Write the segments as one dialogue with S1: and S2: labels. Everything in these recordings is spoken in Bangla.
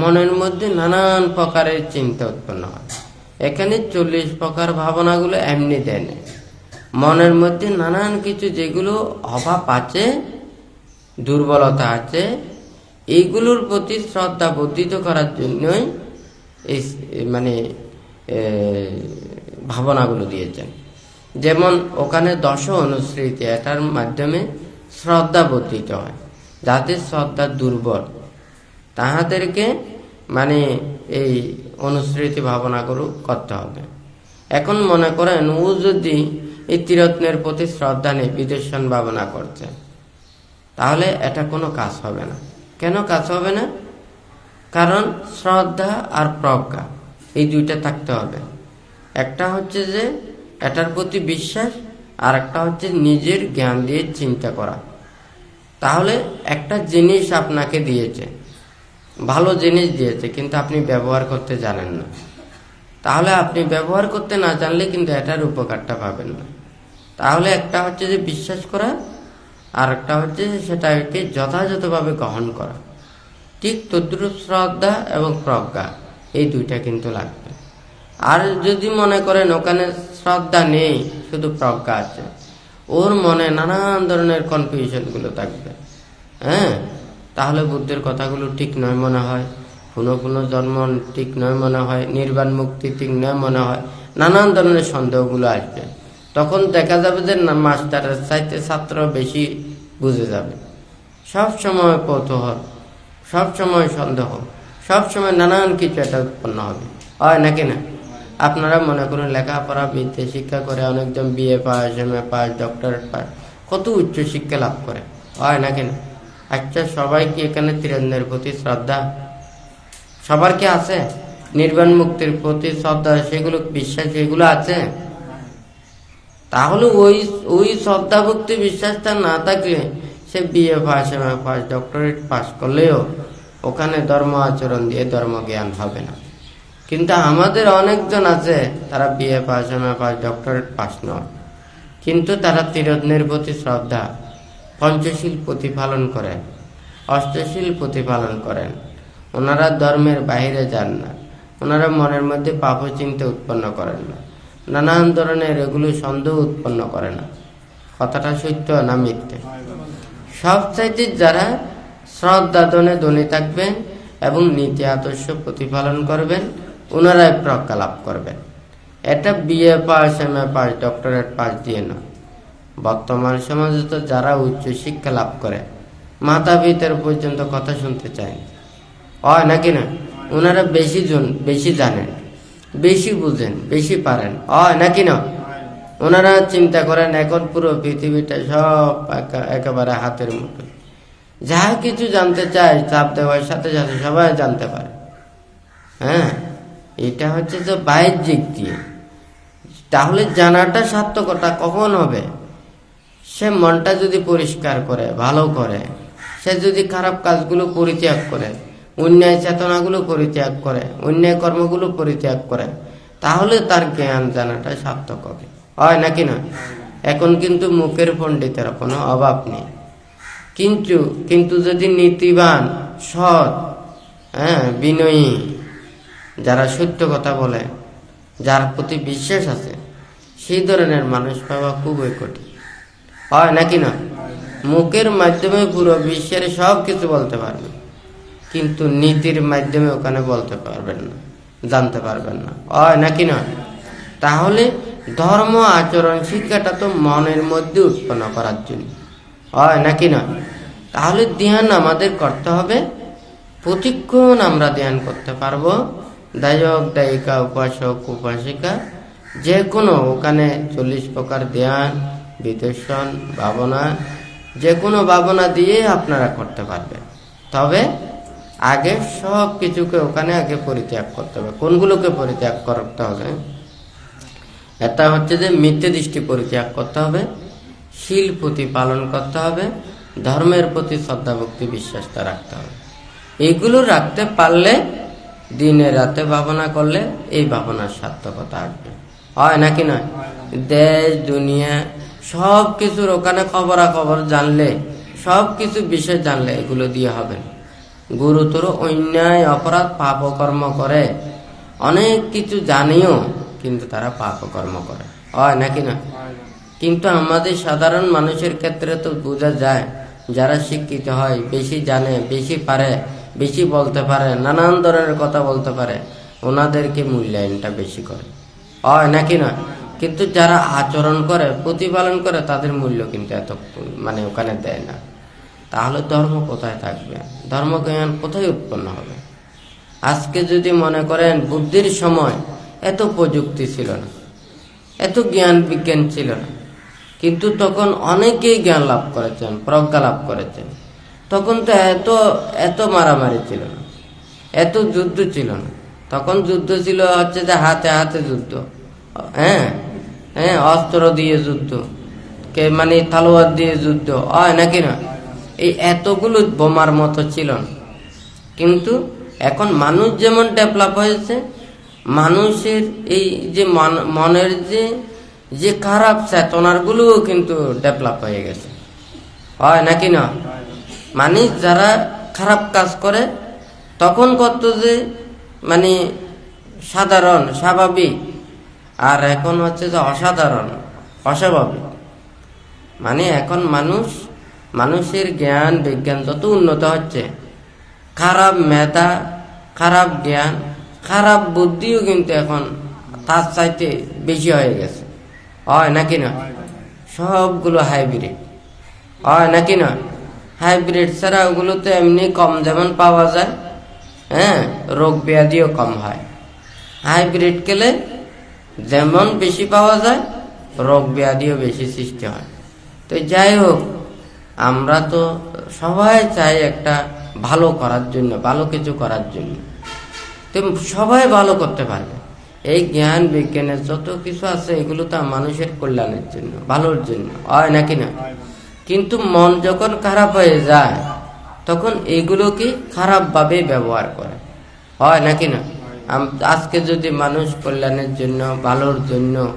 S1: মনের মধ্যে নানান প্রকারের চিন্তা উৎপন্ন হয়। এখানে চল্লিশ প্রকার ভাবনাগুলো এমনি দেয় মনের মধ্যে নানান কিছু যেগুলো অভাব আছে, দুর্বলতা আছে এইগুলোর প্রতি শ্রদ্ধা বর্ধিত করার জন্যই এই মানে ভাবনাগুলো দিয়েছেন। যেমন ওখানে দশ অনুসৃতি এটার মাধ্যমে শ্রদ্ধা বর্ধিত হয় যাদের শ্রদ্ধা দুর্বল তাহাদেরকে মানে এই অনুসৃতি ভাবনাগুলো করতে হবে। এখন মনে করেন, ও যদি এই ত্রিরত্নের প্রতি শ্রদ্ধা নেই বিদর্শন ভাবনা করছে, তাহলে এটা কোনো কাজ হবে না। কেন কাজ হবে না? কারণ শ্রদ্ধা আর প্রজ্ঞা, এই দুইটা থাকতে হবে। একটা হচ্ছে যে, এটার প্রতি বিশ্বাস, আর একটা হচ্ছে নিজের জ্ঞান দিয়ে চিন্তা করা। তাহলে একটা জিনিস আপনাকে দিয়েছে ভালো জিনিস দিয়েছে, কিন্তু আপনি ব্যবহার করতে জানেন না। তাহলে আপনি ব্যবহার করতে না জানলে কিন্তু এটার উপকারটা পাবেন না। তাহলে একটা হচ্ছে যে বিশ্বাস করা, আর একটা হচ্ছে যে সেটাকে যথাযথভাবে গ্রহণ করা। ঠিক তদ্রুপ শ্রদ্ধা এবং প্রজ্ঞা, এই দুইটা কিন্তু লাগবে। আর যদি মনে করেন ওখানে শ্রদ্ধা নেই, শুধু প্রজ্ঞা আছে, ওর মনে নানান ধরনের কনফিউশনগুলো থাকবে। হ্যাঁ? তাহলে বুদ্ধের কথাগুলো ঠিক নয় মনে হয়। কোনো কোনো জন্ম ঠিক নয় মনে হয়। নির্বাণ মুক্তি ঠিক নয় মনে হয়। নানান ধরনের সন্দেহগুলো আসবে। তখন দেখা যাবে যে মাস্টারের চাইতে ছাত্র বেশি বুঝে যাবে। সব সময় কৌতূহল, সব সময় সন্দেহ, সব সময় নানান কিছু একটা উৎপন্ন হবে। হয় নাকি না? আপনারা মনে করুন, লেখাপড়া, বিদ্যে, শিক্ষা করে অনেকজন BA pass M A pass doctorate pass, কত উচ্চ শিক্ষা লাভ করে। হয় নাকি না? আচ্ছা সবাই কি এখানে তীরেন্দ্রের প্রতি শ্রদ্ধা। সবার কি আছে? নির্বাণ মুক্তির প্রতি শ্রদ্ধা, সেগুলো বিশ্বাস সেগুলো আছে? তাহলে ওই ওই শ্রদ্ধা, ভক্তি, বিশ্বাসটা না থাকলে সে BA pass M pass doctorate pass করলেও ওখানে ধর্ম আচরণ দিয়ে ধর্ম জ্ঞান হবে না। কিন্তু আমাদের অনেকজন আছে, তারা BA pass M pass doctorate pass নয় কিন্তু তারা তীরত্নের প্রতি শ্রদ্ধা পঞ্চশীল প্রতিপালন করেন, অষ্টশীল প্রতিপালন করেন। ওনারা ধর্মের বাইরে যান না। ওনারা মনের মধ্যে পাপ চিন্তা উৎপন্ন করেন না। নানান ধরনের এগুলো সন্দেহ উৎপন্ন করে না। কথাটা সত্য না মিথ্যে? সব চাইতে যারা শ্রদ্ধাদনে ধনী থাকবেন এবং নীতি আদর্শ প্রতিপালন করবেন, ওনারাই প্রজ্ঞা লাভ করবেন। এটা BA pass M A pass doctorate pass দিয়ে না বর্তমান সমাজে তো যারা উচ্চ শিক্ষা লাভ করে মাথা ভিতর পর্যন্ত কথা শুনতে চায়। হয় নাকি না? ওনারা বেশি জন, বেশি জানেন, বেশি বুঝেন, বেশি পারেন। হয় নাকি না? ওনারা চিন্তা করেন এখন পুরো পৃথিবীটা সব একা- একেবারে হাতের মুঠো। যা কিছু জানতে চায়, চাপ দেওয়ার সাথে সাথে সবাই জানতে পারে। হ্যাঁ এটা হচ্ছে যে বাহ্যিক দিয়ে। তাহলে জানাটা সার্থকতা কখন হবে? সে মনটা যদি পরিষ্কার করে, ভালো করে, সে যদি খারাপ কাজগুলো পরিত্যাগ করে, অন্যায় চেতনাগুলো পরিত্যাগ করে, অন্যায় কর্মগুলো পরিত্যাগ করে, তাহলে তার জ্ঞান জানাটা সার্থক হবে। হয় নাকি না এখন কিন্তু মুখের পণ্ডিতের কোনো অভাব নেই। কিন্তু কিন্তু যদি নীতিবান, সৎ হ্যাঁ বিনয়ী, যারা সত্য কথা বলে, যার প্রতি বিশ্বাস আছে, সেই ধরনের মানুষ পাওয়া খুবই কঠিন। হয় নাকি না? মুখের মাধ্যমে পুরো বিশ্বের সব কিছু বলতে পারবেন কিন্তু নীতির মাধ্যমে ওখানে বলতে পারবেন না, জানতে পারবেন না। হয় নাকি না? তাহলে ধর্ম, আচরণ, শিক্ষাটা তো মনের মধ্যে উৎপন্ন করার জন্য। হয় নাকি না? তাহলে ধ্যান আমাদের করতে হবে। প্রতিক্ষণ আমরা ধ্যান করতে পারব। দায়ক, দায়িকা, উপাসক, উপাসিকা যে কোনো ওখানে চল্লিশ প্রকার ধ্যান বিদর্শন ভাবনা যে কোনো ভাবনা দিয়ে আপনারা করতে পারবেন। তবে আগে সব কিছুকে ওখানে আগে পরিত্যাগ করতে হবে। কোনগুলোকে পরিত্যাগ করতে হবে? এটা হচ্ছে যে মিথ্যে দৃষ্টি পরিত্যাগ করতে হবে, শিল প্রতিপালন করতে হবে, ধর্মের প্রতি শ্রদ্ধা, ভক্তি, বিশ্বাসটা রাখতে হবে। এগুলো রাখতে পারলে, দিনে রাতে ভাবনা করলে এই ভাবনার সার্থকতা আসবে। হয় নাকি নয়? দেশ, দুনিয়া সব কিছুর ওখানে খবরাখবর জানলে সব কিছু বিষয় জানলে এগুলো দিয়ে হবে। গুরুতর অন্যায়, অপরাধ, পাপকর্ম করে। অনেক কিছু জানিও, কিন্তু তারা পাপকর্ম করে। হয় নাকি না? কিন্তু আমাদের সাধারণ মানুষের ক্ষেত্রে তো বোঝা যায়, যারা শিক্ষিত হয়, বেশি জানে, বেশি পারে, বেশি বলতে পারে, নানান ধরনের কথা বলতে পারে, ওনাদেরকে মূল্যায়নটা বেশি করে। হয় নাকি না? কিন্তু যারা আচরণ করে, প্রতিপালন করে, তাদের মূল্য কিন্তু এত মানে ওখানে দেয় না। তাহলে ধর্ম কোথায় থাকবে? ধর্মজ্ঞান কোথায় উৎপন্ন হবে? আজকে যদি মনে করেন, বুদ্ধির সময় এত প্রযুক্তি ছিল না, এত জ্ঞান বিজ্ঞান ছিল না, কিন্তু তখন অনেকেই জ্ঞান লাভ করেছেন, প্রজ্ঞা লাভ করেছেন। তখন তো এত এত মারামারি ছিল না, এত যুদ্ধ ছিল না। তখন যুদ্ধ ছিল হচ্ছে যে হাতে হাতে যুদ্ধ। হ্যাঁ? হ্যাঁ অস্ত্র দিয়ে যুদ্ধ। কে মানে তালোয়ার দিয়ে যুদ্ধ। হয় নাকি না? এই এতগুলো বোমার মতো ছিল কিন্তু এখন মানুষ যেমন ডেভেলপ হয়েছে, মানুষের এই যে মন- মনের যে যে খারাপ চেতনারগুলোও কিন্তু ডেভেলপ হয়ে গেছে। হয় নাকি না? মানে যারা খারাপ কাজ করে, তখন কত যে মানে সাধারণ, স্বাভাবিক আর এখন হচ্ছে যে অসাধারণ, অস্বাভাবিক। মানে এখন মানুষ, মানুষের জ্ঞান, বিজ্ঞান যত উন্নত হচ্ছে, খারাপ মেধা, খারাপ জ্ঞান, খারাপ বুদ্ধিও কিন্তু এখন তার চাইতে বেশি হয়ে গেছে। হয় নাকি না? সবগুলো হাইব্রিড। হয় নাকি না? হাইব্রিড ছাড়া ওগুলো তো এমনি কম যেমন পাওয়া যায় হ্যাঁ রোগ ব্যাধিও কম হয়। হাইব্রিড কেলে যেমন বেশি পাওয়া যায়, রোগ ব্যাধিও বেশি সৃষ্টি হয়। তো যাই হোক, আমরা তো সবাই চাই একটা ভালো করার জন্য, ভালো কিছু করার জন্য। তো সবাই ভালো করতে পারবে। এই জ্ঞান বিজ্ঞানের যত কিছু আছে, এগুলো তো মানুষের কল্যাণের জন্য, ভালোর জন্য, হয় নাকি না? কিন্তু মন যখন খারাপ হয়ে যায়, তখন এগুলোকে খারাপভাবে ব্যবহার করে, হয় নাকি না? আজকে যদি মানুষ কল্যাণের জন্য, ভালোর জন্য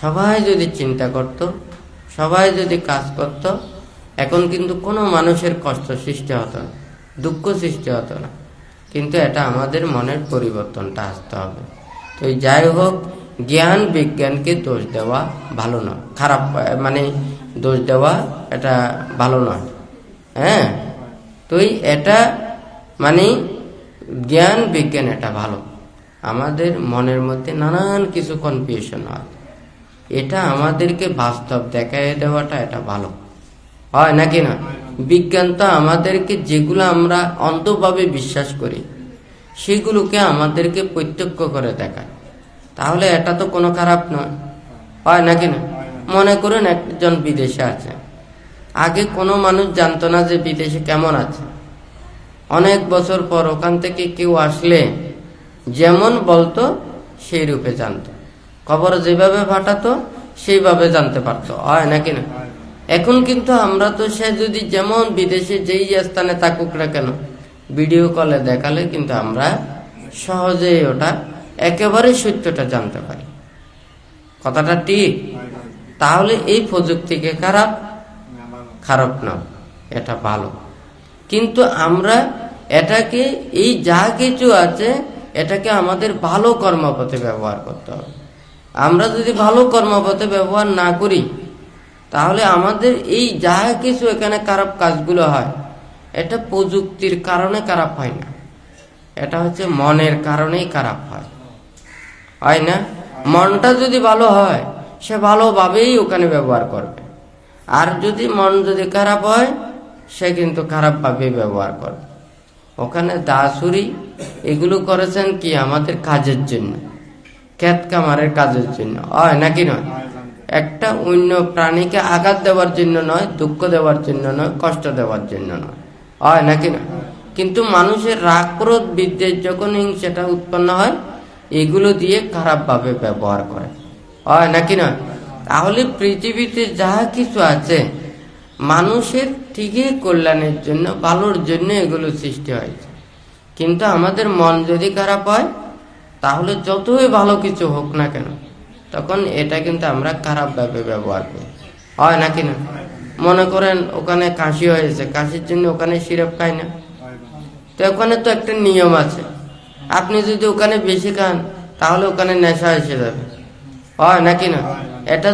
S1: সবাই যদি চিন্তা করত, সবাই যদি কাজ করত, এখন কিন্তু কোনো মানুষের কষ্ট সৃষ্টি হতো না, দুঃখ সৃষ্টি হতো না। কিন্তু এটা আমাদের মনের পরিবর্তনটা আসতে হবে। তো যাই হোক, জ্ঞান বিজ্ঞানকে দোষ দেওয়া ভালো নয়, খারাপ মানে দোষ দেওয়া এটা ভালো নয়। হ্যাঁ? তো এটা মানে জ্ঞান বিজ্ঞান এটা ভালো। আমাদের মনের মধ্যে নানান কিছু কনফিউশন হয়। এটা আমাদেরকে বাস্তব দেখায় দেওয়াটা এটা ভালো। হয় নাকি না? বিজ্ঞান তো আমাদেরকে যেগুলো আমরা অন্তভাবে বিশ্বাস করি, সেগুলোকে আমাদেরকে প্রত্যক্ষ করে দেখায়। তাহলে এটা তো কোনো খারাপ নয়। হয় নাকি না? মনে করুন একজন বিদেশে আছে। আগে কোনো মানুষ জানতো না যে বিদেশে কেমন আছে। অনেক বছর পর ওখান থেকে কেউ আসলে যেমন বলতো, সেই রূপে জানতো। খবর যেভাবে পাঠাতো সেইভাবে জানতে পারতো। হয় নাকি না? এখন কিন্তু আমরা তো সে যদি যেমন বিদেশে যেই স্থানে থাকুক না কেন ভিডিও কলে দেখালে কিন্তু আমরা সহজেই ওটা একেবারে সত্যটা জানতে পারি। কথাটা ঠিক? তাহলে এই প্রযুক্তিকে খারাপ? খারাপ না, এটা ভালো। কিন্তু আমরা এটাকে, এই যা কিছু আছে এটাকে আমাদের ভালো কর্মপথে ব্যবহার করতে হবে। আমরা যদি ভালো কর্মপথে ব্যবহার না করি, তাহলে আমাদের এই যা কিছু এখানে খারাপ কাজগুলো হয়, এটা প্রযুক্তির কারণে খারাপ হয় না। এটা হচ্ছে মনের কারণেই খারাপ হয়। হয় না? মনটা যদি ভালো হয়, সে ভালোভাবেই ওখানে ব্যবহার করবে। আর যদি মন যদি খারাপ হয়, সে কিন্তু খারাপভাবে ব্যবহার করবে। ওখানে দাসুরি এগুলো করেছেন কি আমাদের কাজের জন্য ক্ষেত কামারের কাজের জন্য। হয় নাকি নয়? একটা অন্য প্রাণীকে আঘাত দেওয়ার জন্য নয়, দুঃখ দেওয়ার জন্য নয়, কষ্ট দেওয়ার জন্য নয়। হয় নাকি না কিন্তু মানুষের রাগ ক্রোধ বিদ্বেষ যখন সেটা উৎপন্ন হয়, এগুলো দিয়ে খারাপভাবে ব্যবহার করে। হয় নাকি না তাহলে পৃথিবীতে যা কিছু আছে, মানুষের ঠিকই কল্যাণের জন্য, ভালোর জন্য এগুলো সৃষ্টি হয়েছে কিন্তু আমাদের মন যদি খারাপ হয়, তাহলে যতই ভালো কিছু হোক না কেন, তখন এটা কিন্তু আমরা খারাপভাবে ব্যবহার করি। হয় নাকি না? মনে করেন ওখানে কাশি হয়েছে, কাশির জন্য ওখানে সিরাপ খাই না। তো ওখানে তো একটা নিয়ম আছে, আপনি যদি ওখানে বেশি খান, তাহলে ওখানে নেশা এসে যাবে। হয় নাকি না? এটা